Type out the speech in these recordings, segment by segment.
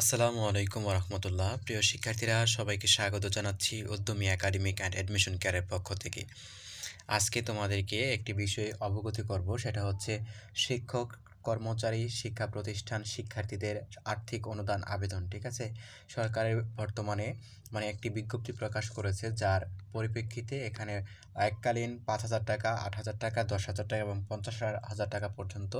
আসসালামু আলাইকুম রহমতুল্লাহ প্রিয় শিক্ষার্থীরা, সবাইকে স্বাগত জানাচ্ছি উদ্যমী একাডেমিক অ্যান্ড অ্যাডমিশন কেয়ারের পক্ষ থেকে। আজকে তোমাদেরকে একটি বিষয়ে অবগতি করব, সেটা হচ্ছে শিক্ষক, কর্মচারী, শিক্ষা প্রতিষ্ঠান শিক্ষার্থীদের আর্থিক অনুদান আবেদন, ঠিক আছে? সরকারের বর্তমানে মানে একটি বিজ্ঞপ্তি প্রকাশ করেছে, যার পরিপ্রেক্ষিতে এখানে এককালীন পাঁচ হাজার টাকা, আট হাজার টাকা, দশ হাজার টাকা এবং পঞ্চাশ হাজার টাকা পর্যন্ত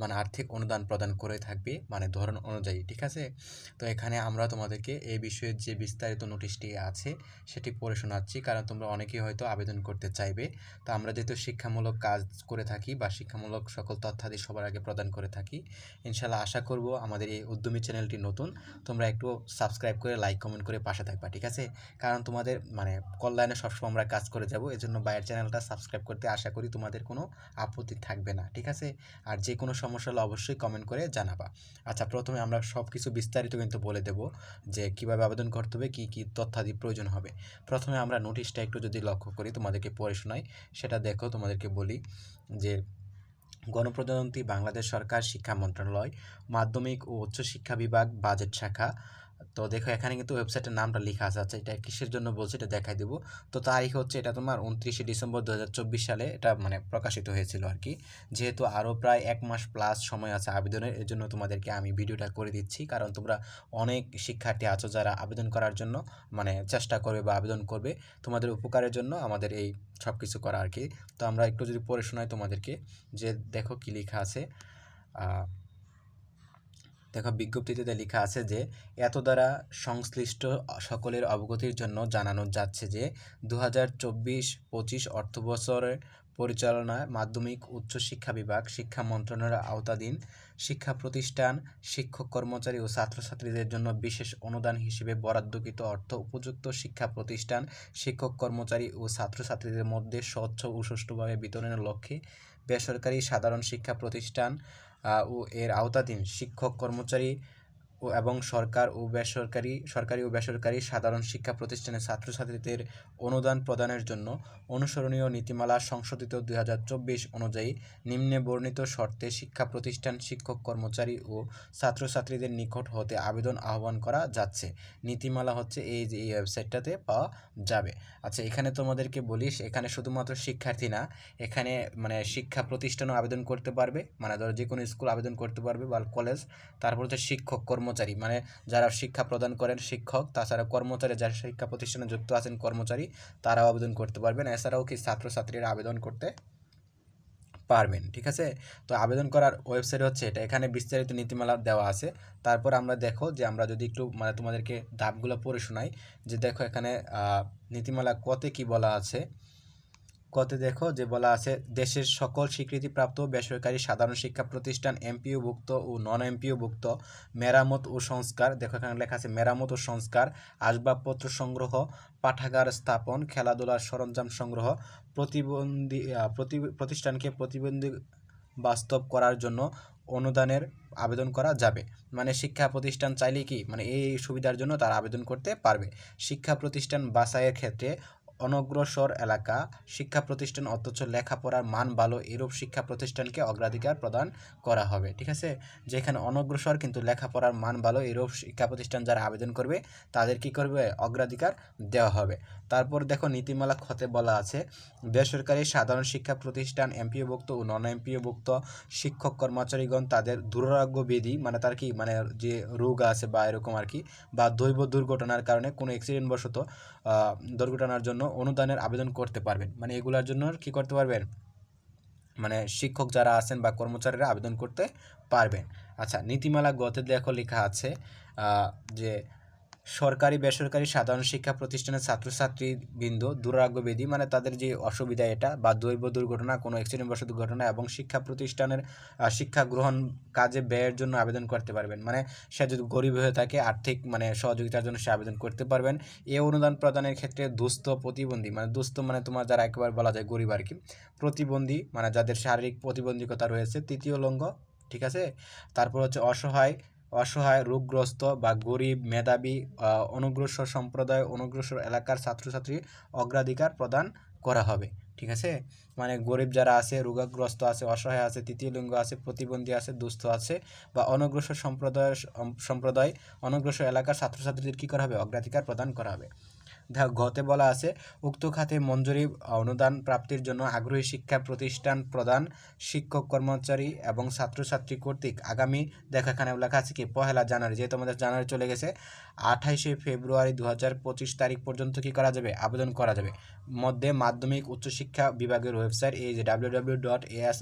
মানে আর্থিক অনুদান প্রদান করে থাকবে মানে ধরন অনুযায়ী, ঠিক আছে? তো এখানে আমরা তোমাদেরকে এই বিষয়ে যে বিস্তারিত নোটিশটি আছে সেটি পড়ে শোনাচ্ছি, কারণ তোমরা অনেকেই হয়তো আবেদন করতে চাইবে। তো আমরা যেহেতু শিক্ষামূলক কাজ করে থাকি বা শিক্ষামূলক সকল তথ্যাদি সবার আগে প্রদান করে থাকি ইনশাল্লাহ আশা করব আমাদের এই উদ্যমী চ্যানেলটি নতুন। তোমরা একটু সাবস্ক্রাইব করে, লাইক, কমেন্ট করে পাশে থাকবা। ঠিক আছে? কারণ তোমাদের মানে কল্যাণে সবসময় আমরা কাজ করে যাব, এজন্য বাইরের চ্যানেলটা সাবস্ক্রাইব করতে আশা করি তোমাদের কোনো আপত্তি থাকবে না, ঠিক আছে? আর যে কোনো সমস্যা হলে অবশ্যই কমেন্ট করে জানাবা। আচ্ছা প্রথমে আমরা সব কিছু বিস্তারিত কিন্তু বলে দেব যে কীভাবে আবেদন করতে হবে, কী কী তথ্যাদি প্রয়োজন হবে। প্রথমে আমরা নোটিশটা একটু যদি লক্ষ্য করি, তোমাদেরকে পড়ে শোনাই। সেটা দেখো, তোমাদেরকে বলি যে গণপ্রজাতন্ত্রী বাংলাদেশ সরকার শিক্ষা মন্ত্রণালয়, মাধ্যমিক ও উচ্চ শিক্ষা বিভাগ, বাজেট শাখা তো দেখো, এখানে কিন্তু ওয়েবসাইটের নামটা লেখা আছে। আচ্ছা এটা কিসের জন্য বলছে এটা দেখাই দেবো। তো তারিখ হচ্ছে এটা তোমার উনত্রিশে ডিসেম্বর দু হাজার চব্বিশ সালে এটা মানে প্রকাশিত হয়েছিল আর কি যেহেতু আরও প্রায় এক মাস প্লাস সময় আছে আবেদনের, এর জন্য তোমাদেরকে আমি ভিডিওটা করে দিচ্ছি। কারণ তোমরা অনেক শিক্ষার্থী আছো যারা আবেদন করার জন্য মানে চেষ্টা করবে বা আবেদন করবে তোমাদের উপকারের জন্য আমাদের এই সব কিছু করা আর কি তো আমরা একটু যদি পড়ে শোনাই তোমাদেরকে, যে দেখো কী লেখা আছে। দেখো বিজ্ঞপ্তিতে লেখা আছে যে এত দ্বারা সংশ্লিষ্ট সকলের অবগতির জন্য জানানো যাচ্ছে যে দু হাজার চব্বিশ পঁচিশ অর্থবছরের পরিচালনায় মাধ্যমিক উচ্চ শিক্ষা বিভাগ, শিক্ষা মন্ত্রণালয়ের আওতাধীন শিক্ষা প্রতিষ্ঠান, শিক্ষক কর্মচারী ও ছাত্রছাত্রীদের জন্য বিশেষ অনুদান হিসেবে বরাদ্দকৃত অর্থ উপযুক্ত শিক্ষা প্রতিষ্ঠান, শিক্ষক কর্মচারী ও ছাত্রছাত্রীদের মধ্যে স্বচ্ছ ও সুষ্ঠুভাবে বিতরণের লক্ষ্যে বেসরকারি সাধারণ শিক্ষা প্রতিষ্ঠান ও এর আওতাধীন শিক্ষক কর্মচারী ও এবং সরকার ও বেসরকারি, সরকারি ও বেসরকারি সাধারণ শিক্ষা প্রতিষ্ঠানের ছাত্রছাত্রীদের অনুদান প্রদানের জন্য অনুসরণীয় নীতিমালা সংশোধিত দুই হাজার চব্বিশ অনুযায়ী নিম্নে বর্ণিত শর্তে শিক্ষা প্রতিষ্ঠান, শিক্ষক কর্মচারী ও ছাত্রছাত্রীদের নিকট হতে আবেদন আহ্বান করা যাচ্ছে। নীতিমালা হচ্ছে এই যে এই ওয়েবসাইটটাতে পাওয়া যাবে। আচ্ছা এখানে তোমাদেরকে বলিস এখানে শুধুমাত্র শিক্ষার্থী না, এখানে মানে শিক্ষা প্রতিষ্ঠানও আবেদন করতে পারবে মানে ধরো যে কোনো স্কুল আবেদন করতে পারবে বা কলেজ, তারপর হচ্ছে শিক্ষক কর্ম কর্মচারী মানে যারা শিক্ষা প্রদান করেন শিক্ষক, তাছাড়া কর্মচারী যারা শিক্ষা প্রতিষ্ঠানে যুক্ত আছেন কর্মচারী, তারাও আবেদন করতে পারবেন। এছাড়াও কি ছাত্রছাত্রীরা আবেদন করতে পারবেন, ঠিক আছে? তো আবেদন করার ওয়েবসাইট হচ্ছে এটা। এখানে বিস্তারিত নীতিমালা দেওয়া আছে। তারপর আমরা দেখো যে আমরা যদি একটু মানে তোমাদেরকে ধাপগুলো পড়ে শোনাই যে দেখো এখানে নীতিমালা কতে কি বলা আছে? কতে দেখো যে বলা আছে, দেশের সকল স্বীকৃতিপ্রাপ্ত বেসরকারি সাধারণ শিক্ষা প্রতিষ্ঠান এমপিওভুক্ত ও নন এমপিওভুক্ত মেরামত ও সংস্কার। দেখো এখানে লেখা আছে, মেরামত ও সংস্কার, আসবাবপত্র সংগ্রহ, পাঠাগার স্থাপন, খেলাধুলার সরঞ্জাম সংগ্রহ, প্রতিবন্ধী প্রতিষ্ঠানকে প্রতিবন্ধী বাস্তব করার জন্য অনুদানের আবেদন করা যাবে। মানে শিক্ষা প্রতিষ্ঠান চাইলে কি মানে এই সুবিধার জন্য তারা আবেদন করতে পারবে। শিক্ষা প্রতিষ্ঠান বাছাইয়ের ক্ষেত্রে অনগ্রসর এলাকা, শিক্ষা প্রতিষ্ঠান অথচ লেখাপড়ার মান ভালো, এরূপ শিক্ষা প্রতিষ্ঠানকে অগ্রাধিকার প্রদান করা হবে, ঠিক আছে? যেখানে অনগ্রসর কিন্তু লেখাপড়ার মান ভালো, এরূপ শিক্ষা প্রতিষ্ঠান যারা আবেদন করবে, তাদের কি করবে? অগ্রাধিকার দেওয়া হবে। তারপর দেখো নীতিমালা খতে বলা আছে, বেসরকারি সাধারণ শিক্ষা প্রতিষ্ঠান, এমপিওভুক্ত ও নন এমপিওভুক্ত শিক্ষক কর্মচারীগণ তাদের দুরারোগ্য বিধি মানে তার কি? মানে যে রোগ আছে বা এরকম আর কি, বা দৈব দুর্ঘটনার কারণে কোনো অ্যাক্সিডেন্ট বশত দুর্ঘটনার জন্য অনুদানের আবেদন করতে পারবেন। মানে এগুলার জন্য কি করতে পারবেন? মানে শিক্ষক যারা আছেন বা কর্মচারীরা আবেদন করতে পারবেন। আচ্ছা নীতিমালা গতে দেখো লেখা আছে যে সরকারি, বেসরকারি সাধারণ শিক্ষা প্রতিষ্ঠানের ছাত্রছাত্রী বিন্দু দুরাগ্য বিধি মানে তাদের যে অসুবিধা এটা বা দৈব দুর্ঘটনা, কোনো অ্যাক্সিডেন্ট বসত ঘটনা এবং শিক্ষা প্রতিষ্ঠানের শিক্ষা গ্রহণ কাজে ব্যয়ের জন্য আবেদন করতে পারবেন। মানে সে যদি গরিব হয়ে থাকে, আর্থিক মানে সহযোগিতার জন্য সে আবেদন করতে পারবেন। এ অনুদান প্রদানের ক্ষেত্রে দুস্থ প্রতিবন্ধী মানে দুস্থ মানে তোমার যারা একেবারে বলা যায় গরিব আর কি, প্রতিবন্ধী মানে যাদের শারীরিক প্রতিবন্ধকতা রয়েছে, তৃতীয় লঙ্গ, ঠিক আছে? তারপর হচ্ছে অসহায় অসহায়, রোগগ্রস্ত বা গরিব, মেধাবী অনগ্রসর সম্প্রদায়, অনগ্রসর এলাকার ছাত্রছাত্রী অগ্রাধিকার প্রদান করা হবে। ঠিক আছে? মানে গরিব যারা আছে, রোগাগ্রস্ত আছে, অসহায় আছে, তৃতীয় লিঙ্গ আছে, প্রতিবন্ধী আছে, দুস্থ আছে বা অনগ্রসর সম্প্রদায় সম্প্রদায়, অনগ্রসর এলাকার ছাত্রছাত্রীদের কী করা হবে? অগ্রাধিকার প্রদান করা হবে। গতে বলা আছে, উক্ত খাতে মঞ্জুরি, অনুদান প্রাপ্তির জন্য আগ্রহী শিক্ষা প্রতিষ্ঠান প্রদান, শিক্ষক কর্মচারী এবং ছাত্রছাত্রী কর্তৃক আগামী দেখা এখানে লেখা আছে কি? পহেলা জানুয়ারি, যেহেতু আমাদের জানুয়ারি চলে গেছে, আঠাইশে ফেব্রুয়ারি দু হাজার পঁচিশ তারিখ পর্যন্ত কি করা যাবে? আবেদন করা যাবে। মধ্যে মাধ্যমিক উচ্চশিক্ষা বিভাগের ওয়েবসাইট এই যে W W dot S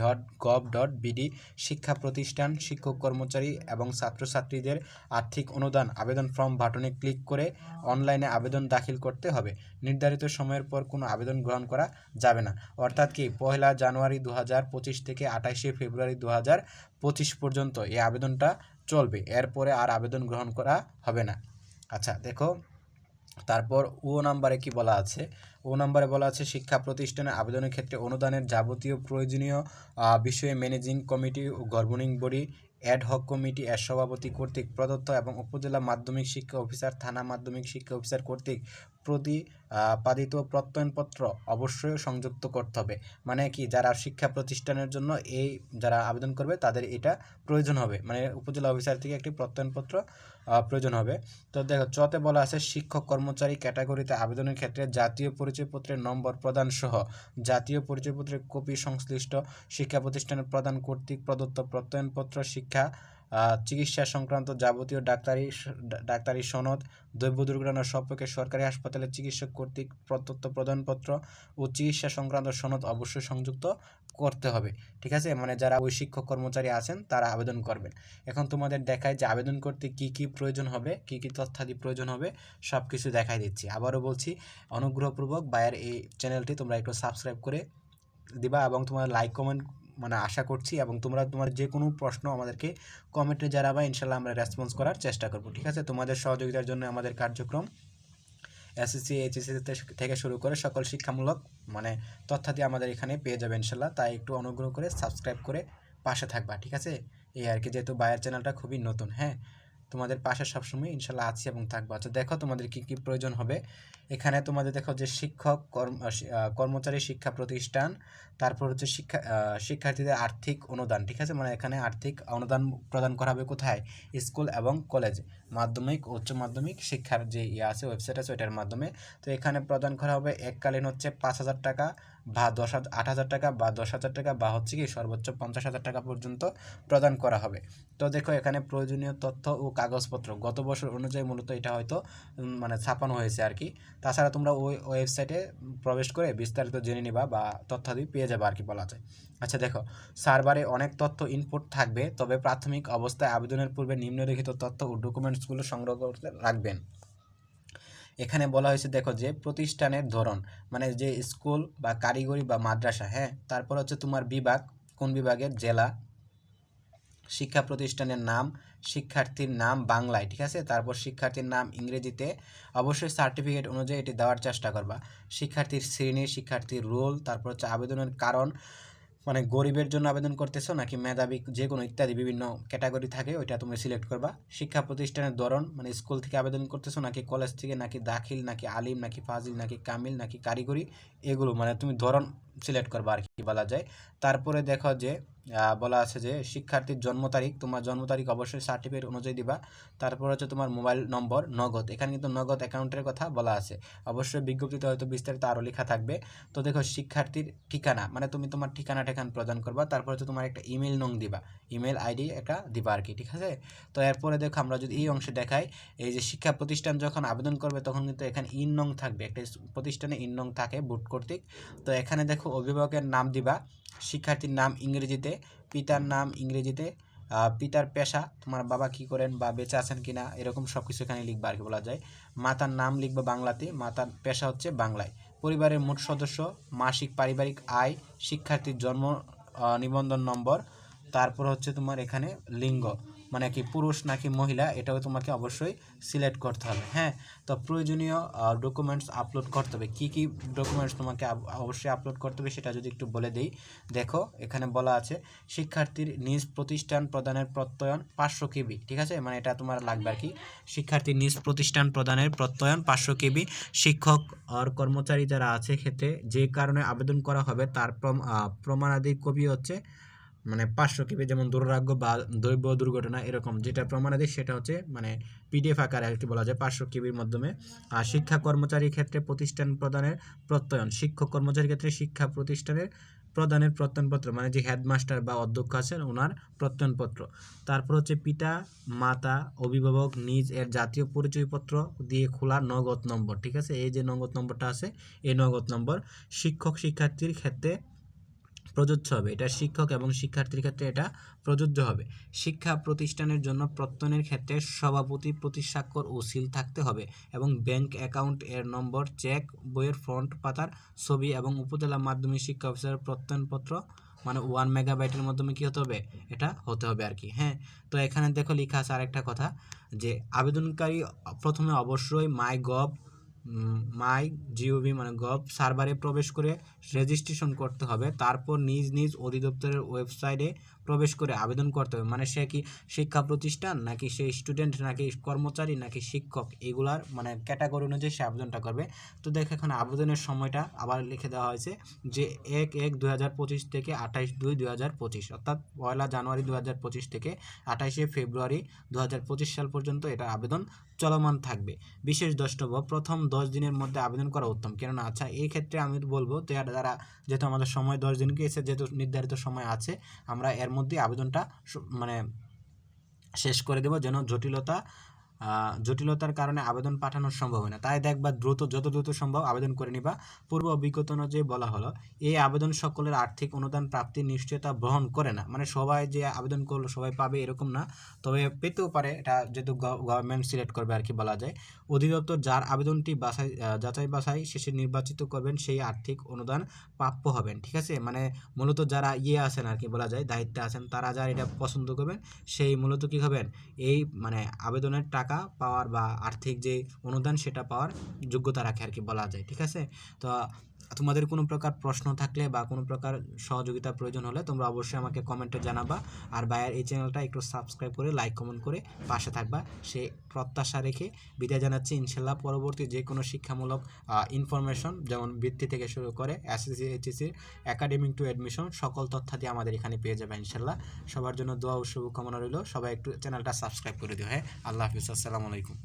dot gov dot BD শিক্ষা প্রতিষ্ঠান, শিক্ষক কর্মচারী এবং ছাত্রছাত্রীদের আর্থিক অনুদান আবেদন ফর্ম বাটনে ক্লিক করে অনলাইনে আবেদন দাখিল করতে হবে। নির্ধারিত সময়ের পর কোনো আবেদন গ্রহণ করা যাবে না। অর্থাৎ কি পয়লা জানুয়ারি দু পঁচিশ থেকে আঠাশে ফেব্রুয়ারি দু পঁচিশ পর্যন্ত এই আবেদনটা চলবে। এরপরে আর আবেদন গ্রহণ করা হবে না। আচ্ছা দেখো। তারপর ও নাম্বারে কি বলা আছে? ও নাম্বারে বলা আছে, শিক্ষা প্রতিষ্ঠানে আবেদনের ক্ষেত্রে অনুদানের যাবতীয় প্রয়োজনীয় বিষয়ে ম্যানেজিং কমিটি ও governing body ad hoc committee এর সভাপতি কর্তৃক প্রদত্ত এবং উপজেলা মাধ্যমিক শিক্ষা অফিসার থানা মাধ্যমিক শিক্ষা অফিসার কর্তৃক প্রতিপাদিত প্রত্যয়নপত্র অবশ্যই সংযুক্ত করতে হবে। মানে কি, যারা শিক্ষা প্রতিষ্ঠানের জন্য এই, যারা আবেদন করবে তাদের এটা প্রয়োজন হবে। মানে উপজেলা অফিসার থেকে একটি প্রত্যয়নপত্র প্রয়োজন হবে। তো দেখো, চতে বলা আছে, শিক্ষক কর্মচারী ক্যাটাগরিতে আবেদনের ক্ষেত্রে জাতীয় পরিচয়পত্রের নম্বর প্রদান সহ, জাতীয় পরিচয়পত্রের কপি সংশ্লিষ্ট শিক্ষা প্রতিষ্ঠানের প্রদান কর্তৃক প্রদত্ত প্রত্যয়নপত্র শিক্ষা চিকিৎসা সংক্রান্ত যাবতীয় ডাক্তারি ডাক্তারি সনদ দৈব দুর্ঘটনার সম্পর্কে সরকারি হাসপাতালে চিকিৎসক কর্তৃক প্রদত্ত প্রদানপত্র ও চিকিৎসা সংক্রান্ত সনদ অবশ্যই সংযুক্ত করতে হবে। ঠিক আছে? মানে যারা ওই শিক্ষক কর্মচারী আছেন, তারা আবেদন করবেন। এখন তোমাদের দেখায় যে আবেদন করতে কি কি প্রয়োজন হবে, কি কি তথ্যাদি প্রয়োজন হবে সব কিছু দেখাই দিচ্ছি। আবারও বলছি, অনুগ্রহপূর্বক বায়ের এই চ্যানেলটি তোমরা একটু সাবস্ক্রাইব করে দিবা এবং তোমার লাইক কমেন্ট মানে আশা করছি এবং তোমরা তোমার যে কোনো প্রশ্ন আমাদেরকে কমেন্টে জানাবা, ইনশাল্লাহ আমরা রেসপন্স করার চেষ্টা করব, ঠিক আছে? তোমাদের সহযোগিতার জন্য আমাদের কার্যক্রম এসএসসি এইচএসসি থেকে শুরু করে সকল শিক্ষামূলক মানে তথ্যাদি আমাদের এখানে পেয়ে যাবে, ইনশাল্লাহ। তাই একটু অনুগ্রহ করে সাবস্ক্রাইব করে পাশে থাকবা, ঠিক আছে? এই আর কি, যেহেতু বায়ার চ্যানেলটা খুবই নতুন হ্যাঁ? তোমাদের পাশে সবসময় ইনশাল্লাহ আছি এবং থাকব। আচ্ছা দেখো তোমাদের কি কি প্রয়োজন হবে। এখানে তোমাদের দেখো যে শিক্ষক কর্মচারী শিক্ষা প্রতিষ্ঠান, তারপর হচ্ছে শিক্ষা শিক্ষার্থীদের আর্থিক অনুদান, ঠিক আছে? মানে এখানে আর্থিক অনুদান প্রদান করা হবে কোথায়? স্কুল এবং কলেজ মাধ্যমিক, উচ্চ মাধ্যমিক শিক্ষার যে ইয়ে আছে, ওয়েবসাইট আছে, ওইটার মাধ্যমে। তো এখানে প্রদান করা হবে এককালীন হচ্ছে পাঁচ হাজার টাকা বা দশ হাজার আট হাজার টাকা বা দশ হাজার টাকা বা হচ্ছে কি সর্বোচ্চ পঞ্চাশ হাজার টাকা পর্যন্ত প্রদান করা হবে। তো দেখো এখানে প্রয়োজনীয় তথ্য ও কাগজপত্র। গত বছর অনুযায়ী মূলত এটা হয়তো মানে ছাপানো হয়েছে আর কি তাছাড়া তোমরা ওই ওয়েবসাইটে প্রবেশ করে বিস্তারিত জেনে নিবা বা তথ্যাদি পেয়ে যাবে আর কি বলা যায়। আচ্ছা দেখো, সার্ভারে অনেক তথ্য ইনপুট থাকবে, তবে প্রাথমিক অবস্থায় আবেদনের পূর্বে নিম্নলিখিত তথ্য ও ডকুমেন্টসগুলো সংগ্রহ করতে রাখবেন। এখানে বলা হয়েছে, দেখো যে প্রতিষ্ঠানের ধরন মানে যে স্কুল বা কারিগরি বা মাদ্রাসা হ্যাঁ? তারপর হচ্ছে তোমার বিভাগ, কোন বিভাগের? জেলা। শিক্ষা প্রতিষ্ঠানের নাম, শিক্ষার্থীর নাম বাংলায়, ঠিক আছে? তারপর শিক্ষার্থীর নাম ইংরেজিতে। অবশ্যই সার্টিফিকেট অনুযায়ী এটি দেওয়ার চেষ্টা করবা। শিক্ষার্থীর শ্রেণি, শিক্ষার্থীর রোল তারপর হচ্ছে আবেদনের কারণ মানে গরিবের জন্য আবেদন করতেছো নাকি মেধাবী যে কোনো ইত্যাদি বিভিন্ন ক্যাটাগরি থাকে, ওইটা তুমি সিলেক্ট করবা। শিক্ষা প্রতিষ্ঠানের ধরন মানে স্কুল থেকে আবেদন করতেছো নাকি কলেজ থেকে, নাকি দাখিল, নাকি আলিম, নাকি ফাজিল, নাকি কামিল, নাকি কারিগরি, এগুলো মানে তুমি ধরন সিলেক্ট করবা আর কি বলা যায়। তারপরে দেখো যে বলা আছে যে শিক্ষার্থীর জন্ম তারিখ, তোমার জন্ম তারিখ অবশ্যই সার্টিফিকেট অনুযায়ী দিবা। তারপর হচ্ছে তোমার মোবাইল নম্বর নগদ। এখানে কিন্তু নগদ অ্যাকাউন্টের কথা বলা আছে। অবশ্যই বিজ্ঞপ্তিতে হয়তো বিস্তারিত আরও লেখা থাকবে। তো দেখো, শিক্ষার্থীর ঠিকানা মানে তুমি তোমার ঠিকানা ঠেকান প্রদান করবা। তারপর হচ্ছে তোমার একটা ইমেল নং দিবা। ইমেল আইডি একটা দিবা আর কি, ঠিক আছে? তো এরপরে দেখো, আমরা যদি এই অংশে দেখাই, এই যে শিক্ষা প্রতিষ্ঠান যখন আবেদন করবে, তখন কিন্তু এখানে ইন নং থাকবে। একটা প্রতিষ্ঠানে ইন নং থাকে বুট কর্তৃক। তো এখানে দেখো, অভিভাবকের নাম দিবা। শিক্ষার্থীর নাম ইংরেজিতে। পিতার নাম ইংরেজিতে পিতার পেশা, তোমার বাবা কি করেন বা বেঁচে আছেন কিনা, এরকম সব কিছু এখানে লিখবা আর কি বলা যায়। মাতার নাম লিখবা বাংলাতে, মাতার পেশা হচ্ছে বাংলায়। পরিবারের মোট সদস্য, মাসিক পারিবারিক আয়, শিক্ষার্থীর জন্ম নিবন্ধন নম্বর, তারপর হচ্ছে তোমার এখানে লিঙ্গ। মানে কি পুরুষ নাকি মহিলা, এটাও তোমাকে অবশ্যই সিলেক্ট করতে হবে। হ্যাঁ তো প্রয়োজনীয় ডকুমেন্টস আপলোড করতে হবে। কী কী ডকুমেন্টস তোমাকে অবশ্যই আপলোড করতে হবে সেটা যদি একটু বলে দিই। দেখো, এখানে বলা আছে, শিক্ষার্থীর নিজ প্রতিষ্ঠান প্রদানের প্রত্যয়ন পাঁচশো কেবি, ঠিক আছে? মানে এটা তোমার লাগবে আর কি। শিক্ষার্থীর নিজ প্রতিষ্ঠান প্রদানের প্রত্যয়ন পাঁচশো কেবি। শিক্ষক আর কর্মচারী যারা আছে ক্ষেত্রে যে কারণে আবেদন করা হবে, তার প্রমাণাদি কবি হচ্ছে মানে পাঁচশো কেবি যেমন দুরারোগ্য বা দৈব দুর্ঘটনা এরকম যেটা প্রমাণাদি সেটা হচ্ছে মানে পিডিএফ আকারে আর বলা যায় পাঁচশো কেবির মাধ্যমে। আর শিক্ষা কর্মচারীর ক্ষেত্রে প্রতিষ্ঠান প্রদানের প্রত্যয়ন, শিক্ষক কর্মচারীর ক্ষেত্রে শিক্ষা প্রতিষ্ঠানের প্রদানের প্রত্যয়নপত্র মানে যে হেডমাস্টার বা অধ্যক্ষ আছেন ওনার প্রত্যয়নপত্র। তারপর হচ্ছে পিতা, মাতা, অভিভাবক নিজ এর জাতীয় পরিচয়পত্র দিয়ে খোলা নগদ নম্বর, ঠিক আছে? এই যে নগদ নম্বরটা আছে, এই নগদ নম্বর শিক্ষক শিক্ষার্থীর ক্ষেত্রে প্রযোজ্য হবে। এটা শিক্ষক এবং শিক্ষার্থীর ক্ষেত্রে এটা প্রযোজ্য হবে। শিক্ষা প্রতিষ্ঠানের জন্য প্রত্যয়নের ক্ষেত্রে সভাপতি প্রতিস্বাক্ষর ও সিল থাকতে হবে এবং ব্যাংক অ্যাকাউন্ট এর নম্বর, চেক, বইয়ের ফ্রন্ট পাতার ছবি এবং উপজেলা মাধ্যমিক শিক্ষা অফিসারের প্রত্যয়নপত্র মানে ওয়ান মেগা মেগাবাইটের মাধ্যমে কী হতে হবে? এটা হতে হবে আর কি। হ্যাঁ তো এখানে দেখো লেখা আছে আরেকটা কথা যে, আবেদনকারী প্রথমে অবশ্যই মাই গভ মাই জিওভি মানে গভ সার্ভারে প্রবেশ করে রেজিস্ট্রেশন করতে হবে। তারপর নিজ নিজ অধিদপ্তরের ওয়েবসাইটে প্রবেশ করে আবেদন করতে হবে। মানে সে কি শিক্ষা প্রতিষ্ঠান, নাকি সে স্টুডেন্ট নাকি কর্মচারী, নাকি শিক্ষক, এগুলার মানে ক্যাটাগরি অনুযায়ী সে আবেদনটা করবে। তো দেখো এখানে আবেদনের সময়টা আবার লিখে দেওয়া হয়েছে যে এক এক পঁচিশ থেকে আঠাইশ দুই দুই হাজার পঁচিশ, অর্থাৎ পয়লা জানুয়ারি দু হাজার পঁচিশ থেকে আঠাইশে ফেব্রুয়ারি দু হাজার পঁচিশ সাল পর্যন্ত এটা আবেদন চলমান থাকবে। বিশেষ দ্রষ্টব্য, প্রথম দশ দিনের মধ্যে আবেদন করা উত্তম। কেননা আচ্ছা এই ক্ষেত্রে আমি বলব যারা যারা যেহেতু আমাদের সময় দশ দিনকে এসে যেহেতু নির্ধারিত সময় আছে, আমরা এর মধ্যে আবেদনটা মানে শেষ করে দেব যেন জটিলতা জটিলতার কারণে আবেদন পাঠানো সম্ভব হয় না। তাই দেখবা দ্রুত, যত দ্রুত সম্ভব আবেদন করে নিবা। পূর্ব অভিজ্ঞতা অনুযায়ী বলা হলো, এই আবেদন সকলের আর্থিক অনুদান, প্রাপ্তির নিশ্চয়তা বহন করে না। মানে সবাই যে আবেদন করল, সবাই পাবে এরকম না। তবে পেতেও পারে, এটা যেহেতু গভর্নমেন্ট সিলেক্ট করবে আর কি বলা যায়। অধিদপ্তর যার আবেদনটি বাছাই যাচাই বাছাই শেষে নির্বাচিত করবেন, সেই আর্থিক অনুদান প্রাপ্য হবেন, ঠিক আছে? মানে মূলত যারা ইয়ে আছেন আর কি বলা যায়, দায়িত্বে আছেন, তারা যারা এটা পছন্দ করবেন, সেই মূলত কী হবেন এই মানে আবেদনের টাকা পাওয়ার বা আর্থিক যে অনুদান সেটা পাওয়ার যোগ্যতা রাখে আর কি বলা যায়, ঠিক আছে? তো তোমাদের কোনো প্রকার প্রশ্ন থাকলে বা কোনো প্রকার সহযোগিতা প্রয়োজন হলে তোমরা অবশ্যই আমাকে কমেন্টে জানাবা। আর বায়ার এই চ্যানেলটা একটু সাবস্ক্রাইব করে লাইক কমেন্ট করে পাশে থাকবা। সে প্রত্যাশা রেখে বিদায় জানাচ্ছি। ইনশাল্লাহ পরবর্তী যে কোনো শিক্ষামূলক ইনফরমেশন যেমন বৃত্তি থেকে শুরু করে এসএসসি এইচএসসির একাডেমিক টু অ্যাডমিশন সকল তথ্যাদি আমাদের এখানে পেয়ে যাবে ইনশাল্লাহ। সবার জন্য দোয়া ও শুভকামনা রইল। সবাই একটু চ্যানেলটা সাবস্ক্রাইব করে দিও। হ্যাঁ আল্লাহ হাফিজ। আসসালামু আলাইকুম।